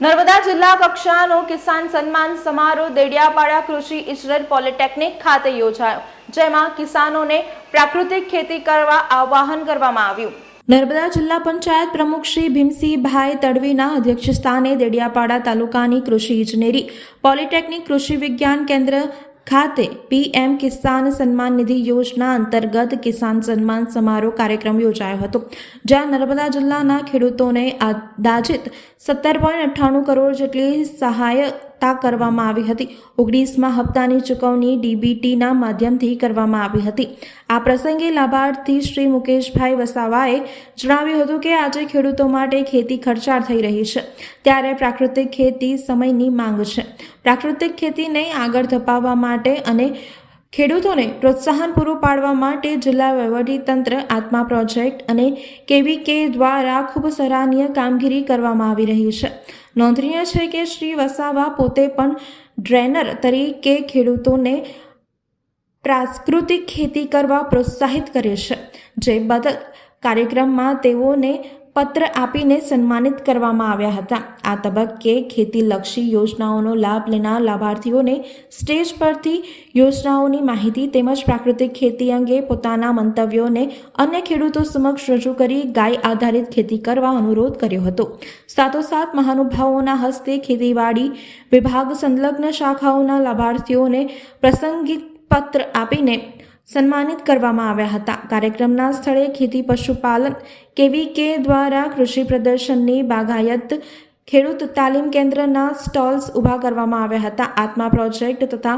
નર્મદા જિલ્લા કક્ષાનો કિસાન સન્માન સમારોહ દેડિયાપાડા કૃષિ ઇજનેર પોલિટેકનિક ખાતે યોજાયો, જેમાં કિસાનોને પ્રાકૃતિક ખેતી કરવા આહ્વાન કરવામાં આવ્યું. નર્મદા જિલ્લા પંચાયત પ્રમુખ શ્રી ભીમસિંહભાઈ તડવીના અધ્યક્ષસ્થાને દેડિયાપાડા તાલુકાની કૃષિ ઇજનેરી, પોલિટેકનિક કૃષિ વિજ્ઞાન કેન્દ્ર ખાતે પીએમ કિસાન સન્માન નિધિ યોજના અંતર્ગત કિસાન સન્માન સમારોહ કાર્યક્રમ યોજાયો હતો, જ્યાં નર્મદા જિલ્લાના ખેડૂતોને અંદાજિત સત્તર પોઈન્ટ અઠ્ઠાણું કરોડ જેટલી સહાયતા કરવામાં આવી હતી. ઓગણીસમાં હપ્તાની ચૂકવણી ડીબીટીના માધ્યમથી કરવામાં આવી હતી. આ પ્રસંગે લાભાર્થી શ્રી મુકેશભાઈ વસાવાએ જણાવ્યું હતું કે આજે ખેડૂતો માટે ખેતી ખર્ચાળ થઈ રહી છે. ત્યારે પ્રાકૃતિક ખેતી સમયની માંગ છે. પ્રાકૃતિક ખેતીને આગળ ધપાવવા માટે અને ખેડૂતોને પ્રોત્સાહન પૂરું પાડવા માટે જિલ્લા વહીવટીતંત્ર આત્મા પ્રોજેક્ટ અને કેવીકે દ્વારા ખૂબ સરાહનીય કામગીરી કરવામાં આવી રહી છે. નોંધનીય છે કે શ્રી વસાવા પોતે પણ ડ્રેનર તરીકે ખેડૂતોને પ્રાકૃતિક ખેતી કરવા પ્રોત્સાહિત કરે છે. જે બદલ કાર્યક્રમમાં તેઓને પત્ર આપીને સન્માનિત કરવામાં આવ્યા હતા. આ તબક્કે ખેતીલક્ષી યોજનાઓનો લાભ લેનાર લાભાર્થીઓને સ્ટેજ પરથી યોજનાઓની માહિતી તેમજ પ્રાકૃતિક ખેતી અંગે પોતાના મંતવ્યોને અન્ય ખેડૂતો સમક્ષ રજૂ કરી ગાય આધારિત ખેતી કરવા અનુરોધ કર્યો હતો. સાથોસાથ મહાનુભાવોના હસ્તે ખેતીવાડી વિભાગ સંલગ્ન શાખાઓના લાભાર્થીઓને પ્રસંગિક પત્ર આપીને સન્માનિત કરવામાં આવ્યા હતા. કાર્યક્રમના સ્થળે ખેતી પશુપાલન કેવી કે દ્વારા કૃષિ પ્રદર્શનની બાગાયત ખેડૂત તાલીમ કેન્દ્રના સ્ટોલ્સ ઊભા કરવામાં આવ્યા હતા. આત્મા પ્રોજેક્ટ તથા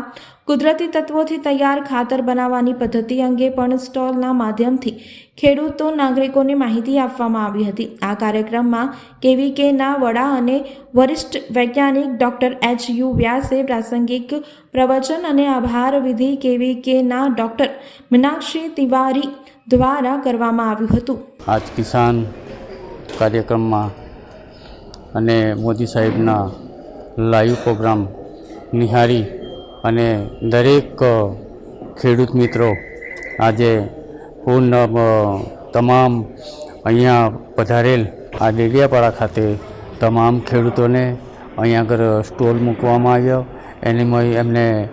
કુદરતી તત્વોથી તૈયાર ખાતર બનાવવાની પદ્ધતિ અંગે પણ સ્ટોલના માધ્યમથી ખેડૂતો, નાગરિકોને માહિતી આપવામાં આવી હતી. આ કાર્યક્રમમાં કેવીકેના વડા અને વરિષ્ઠ વૈજ્ઞાનિક ડોક્ટર એચ યુ વ્યાસે પ્રાસંગિક પ્રવચન અને આભાર વિધિ કેવીકેના ડોક્ટર મીનાક્ષી તિવારી દ્વારા કરવામાં આવ્યું હતું. આજ કિસાન કાર્યક્રમમાં અને મોદી સાહેબના લાઈવ પ્રોગ્રામ નિહાળી અને દરેક ખેડૂત મિત્રો આજે પૂર્ણ તમામ અહીંયા પધારેલ આ ડેડિયાપાડા ખાતે તમામ ખેડૂતોને અહીંયા આગળ સ્ટોલ મૂકવામાં આવ્યો. એની એમને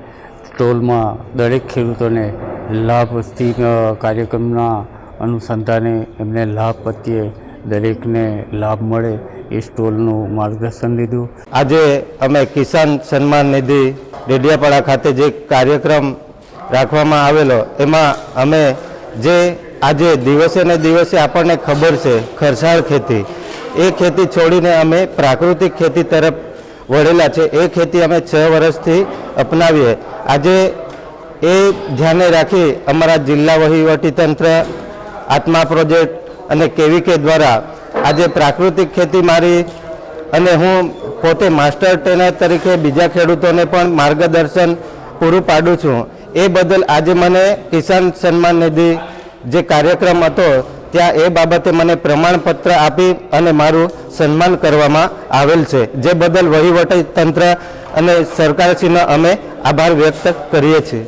સ્ટોલમાં દરેક ખેડૂતોને લાભથી કાર્યક્રમના અનુસંધાને એમને લાભ પ્રત્યે દરેકને લાભ મળે એ સ્ટોલનું માર્ગદર્શન લીધું. આજે અમે કિસાન સન્માન નિધિ ડેડિયાપાડા ખાતે જે કાર્યક્રમ રાખવામાં આવેલો, એમાં અમે જે આજે દિવસે ને દિવસે આપણને ખબર છે, ખરસાળ ખેતી. એ ખેતી છોડીને અમે પ્રાકૃતિક ખેતી તરફ વળેલા છે. એ ખેતી અમે છ વર્ષથી અપનાવીએ. આજે એ ધ્યાને રાખી અમારા જિલ્લા વહીવટીતંત્ર, આત્મા પ્રોજેક્ટ અને કેવીકે દ્વારા આજે પ્રાકૃતિક ખેતી મારી અને હું પોતે માસ્ટર ટ્રેનર તરીકે બીજા ખેડૂતોને પણ માર્ગદર્શન પૂરું પાડું છું. એ બદલ આજે મને કિસાન સન્માન નિધિ જે કાર્યક્રમ હતો, ત્યાં એ બાબતે મને પ્રમાણપત્ર આપી અને મારું સન્માન કરવામાં આવેલ છે. જે બદલ વહીવટી તંત્ર અને સરકારશ્રીનો અમે આભાર વ્યક્ત કરીએ છીએ.